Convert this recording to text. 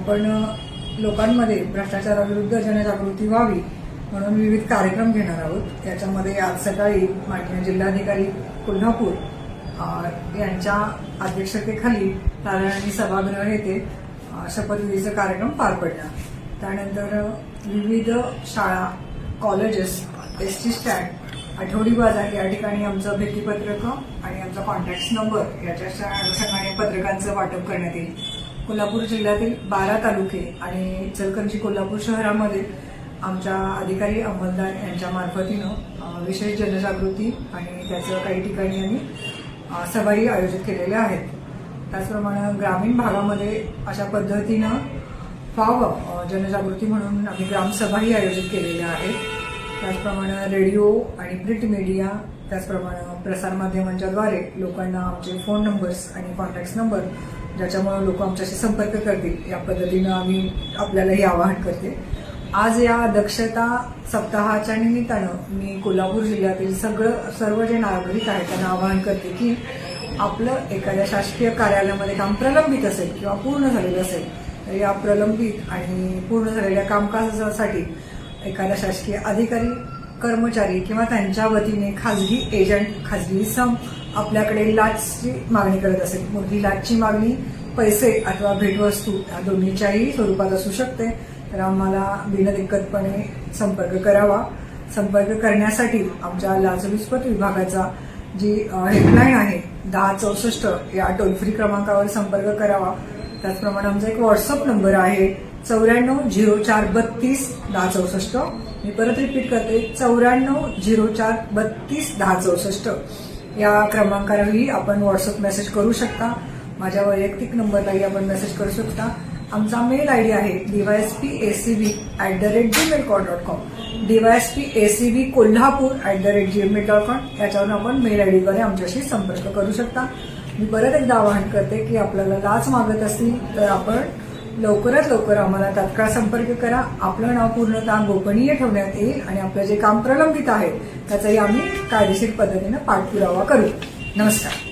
आपण लोकांमध्ये भ्रष्टाचाराविरुद्ध जनजागृती व्हावी म्हणून विविध कार्यक्रम घेणार आहोत. याच्यामध्ये आज सकाळी माननीय जिल्हाधिकारी कोल्हापूर यांच्या अध्यक्षतेखाली नारायणी सभागृह येथे शपथविधीचा कार्यक्रम पार पडला. त्यानंतर विविध शाळा कॉलेजेस एस टी स्टँड आठवडी बाजार या ठिकाणी आमचं भेटीपत्रक आणि आमचा कॉन्टॅक्ट नंबर याच्या अनुषंगाने पत्रकांचं वाटप करण्यात येईल. कोल्हापूर जिल्ह्यातील बारा तालुके आणि इचलकरंजी कोल्हापूर शहरामध्ये आमच्या अधिकारी अंमलदार यांच्या मार्फतीनं विशेष जनजागृती आणि त्याचं काही ठिकाणी आम्ही सभाही आयोजित केलेल्या आहेत. त्याचप्रमाणे ग्रामीण भागामध्ये अशा पद्धतीनं व्हावं जनजागृती म्हणून आम्ही ग्रामसभाही आयोजित केलेल्या आहेत. त्याचप्रमाणे रेडिओ आणि प्रिंट मीडिया त्याचप्रमाणे प्रसारमाध्यमांच्याद्वारे लोकांना आमचे फोन नंबर्स आणि कॉन्टॅक्ट नंबर ज्याच्यामुळे लोक आमच्याशी संपर्क करतील या पद्धतीनं आम्ही आपल्याला हे आवाहन करते. आज या दक्षता सप्ताहाच्या निमित्तानं मी कोल्हापूर जिल्ह्यातील सगळं सर्व जे नागरिक आहेत त्यांना आवाहन करते की आपलं एखाद्या शासकीय कार्यालयामध्ये काम प्रलंबित असेल किंवा पूर्ण झालेलं असेल तर या प्रलंबित आणि पूर्ण झालेल्या कामकाजासाठी एखादा शासकीय अधिकारी कर्मचारी किंवा त्यांच्या वतीने खाजगी एजंट खाजगी सम आपल्याकडे लाचची मागणी करत असेल. मग ही लाचची मागणी पैसे अथवा भेटवस्तू या दोन्हीच्याही स्वरूपात असू शकते. तर आम्हाला बिनदिक्कतपणे संपर्क करावा. संपर्क करण्यासाठी आमच्या लाचलुचपत विभागाचा जी हेल्पलाईन आहे दहा चौसष्ट या टोल फ्री क्रमांकावर संपर्क करावा. त्याचप्रमाणे आमचा एक व्हॉट्सअप नंबर आहे. चौऱ्याण्णव झिरो चार बत्तीस दहा चौसष्ट. मी परत रिपीट करते. चौऱ्याण्णव झिरो चार बत्तीस दहा चौसष्ट. या क्रमांकावरही आपण व्हॉट्सअप मेसेज करू शकता. माझ्या वैयक्तिक नंबरलाही आपण मेसेज करू शकता. आमचा मेल आय डी आहे DYSP B at the rate Gmail dot dot com DYSP B Kolhapur at the rate Gmail dot com याच्यावरून आपण मेल आय डीद्वारे आमच्याशी संपर्क करू शकता. मी परत एकदा आवाहन करते की आपल्याला लाच मागत असतील तर आपण लवकरात लवकर आम्हाला तात्काळ संपर्क करा. आपलं नाव पूर्णतः गोपनीय ठेवण्यात येईल आणि आपलं जे काम प्रलंबित आहे त्याचाही आम्ही कायदेशीर पद्धतीनं पाठपुरावा करू. नमस्कार.